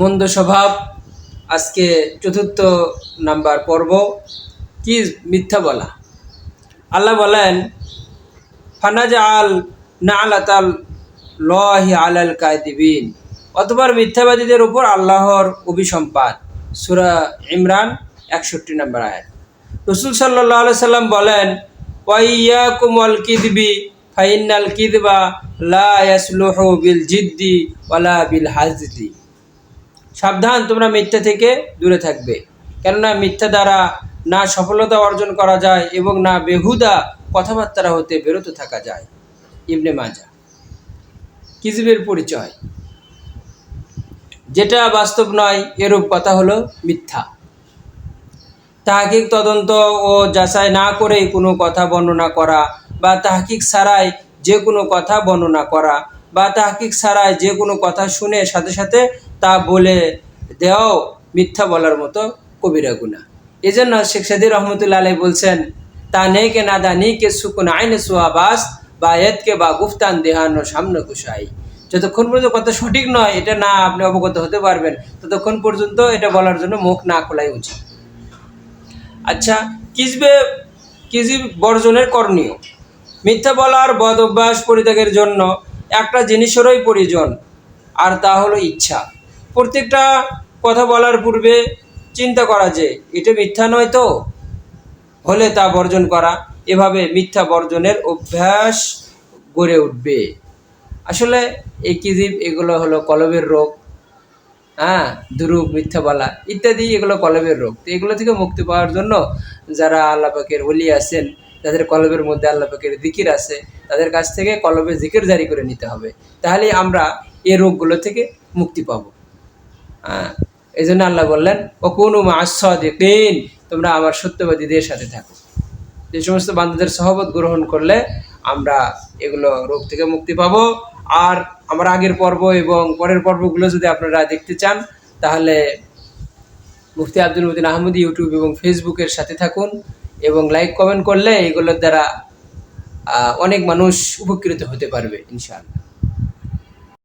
মন্দ স্বভাব। আজকে চতুর্থ নাম্বার পর্ব। কি মিথ্যা বলা? আল্লাহ বলেন ফানাজ আল না আলাতাল লহি আলাল কায়দিবিন অতবার মিথ্যাবাদীদের উপর আল্লাহর অভিসম্পাদ সুরা ইমরান একষট্টি নম্বর আয়াত। রসুল সাল্লাহ আলাই সাল্লাম বলেন ওয়াইয়া কুমল কিদবি ফাইনাল কিদবা লা ইয়াসলুহু বিল জিদ্দি ওয়ালা বিল হাজদি সাবধান, তোমরা মিথ্যা থেকে দূরে থাকবে। কেননা মিথ্যা দ্বারা না সফলতা অর্জন করা যায় এবং না বেহুদা কথাবার্তা হতে বিরত থাকা যায়। ইবনে মাজা কিজিবের পরিচয়। যেটা বাস্তব নয়, এরূপ কথা হলো মিথ্যা। তাহাকিক তদন্ত ও যাচাই না করেই কোনো কথা বর্ণনা করা বা তাহাকিক ছাড়াই যে কোনো কথা বর্ণনা করা বা তাহাকিক ছাড়াই যে কোনো কথা শুনে সাথে সাথে তা বলে দেওয়াও মিথ্যা বলার মতো কবিরা গুণা। এই জন্য শেখ সাদি রহমতুল্লা আলাই বলছেন, তা নেই কে নাদা নি কে সুকুন আইনে সোয়াবাস বা এদকে বা গুফতান দেহানো সামনে কুশাই যতক্ষণ পর্যন্ত কথা সঠিক নয়, এটা না আপনি অবগত হতে পারবেন, ততক্ষণ পর্যন্ত এটা বলার জন্য মুখ না খোলাই উচিত। আচ্ছা কিসবে, কিসিব বর্জনের করণীয়? মিথ্যা বলার বদ অভ্যাস পরিত্যাগের জন্য একটা জিনিসেরই প্রয়োজন, আর তা হলো ইচ্ছা। প্রত্যেকটা কথা বলার পূর্বে চিন্তা করা যে, এটা মিথ্যা নয় তো? হলে তা বর্জন করা, এভাবে মিথ্যা বর্জনের অভ্যাস গড়ে উঠবে। আসলে এই কিজিব এগুলো হলো কলবের রোগ। হ্যাঁ দুরূপ মিথ্যা বলা ইত্যাদি, এগুলো কলবের রোগ। তো এগুলো থেকে মুক্তি পাওয়ার জন্য যারা আল্লাপাকের ওলি আছেন যাদের কলবের মধ্যে আল্লাহ পাকের জিকির আছে, তাদের কাছ থেকে কলবে জিকির জারি করে নিতে হবে। তাহলে আমরা এই রোগগুলো থেকে মুক্তি পাবো। এই জন্য আল্লাহ বললেন ও কোনো মাসদিন তোমরা আমার সত্যবাদীদের সাথে থাকো। যে সমস্ত বান্ধবদের সহবত গ্রহণ করলে আমরা এগুলো রোগ থেকে মুক্তি পাবো। আর আমার আগের পর্ব এবং পরের পর্বগুলো যদি আপনারা দেখতে চান, তাহলে মুফতি আব্দুল মদিন আহমদ ইউটিউব এবং ফেসবুকের সাথে থাকুন এবং লাইক, কমেন্ট করলে এগুলোর দ্বারা অনেক মানুষ উপকৃত হতে পারবে, ইনশাআল্লাহ।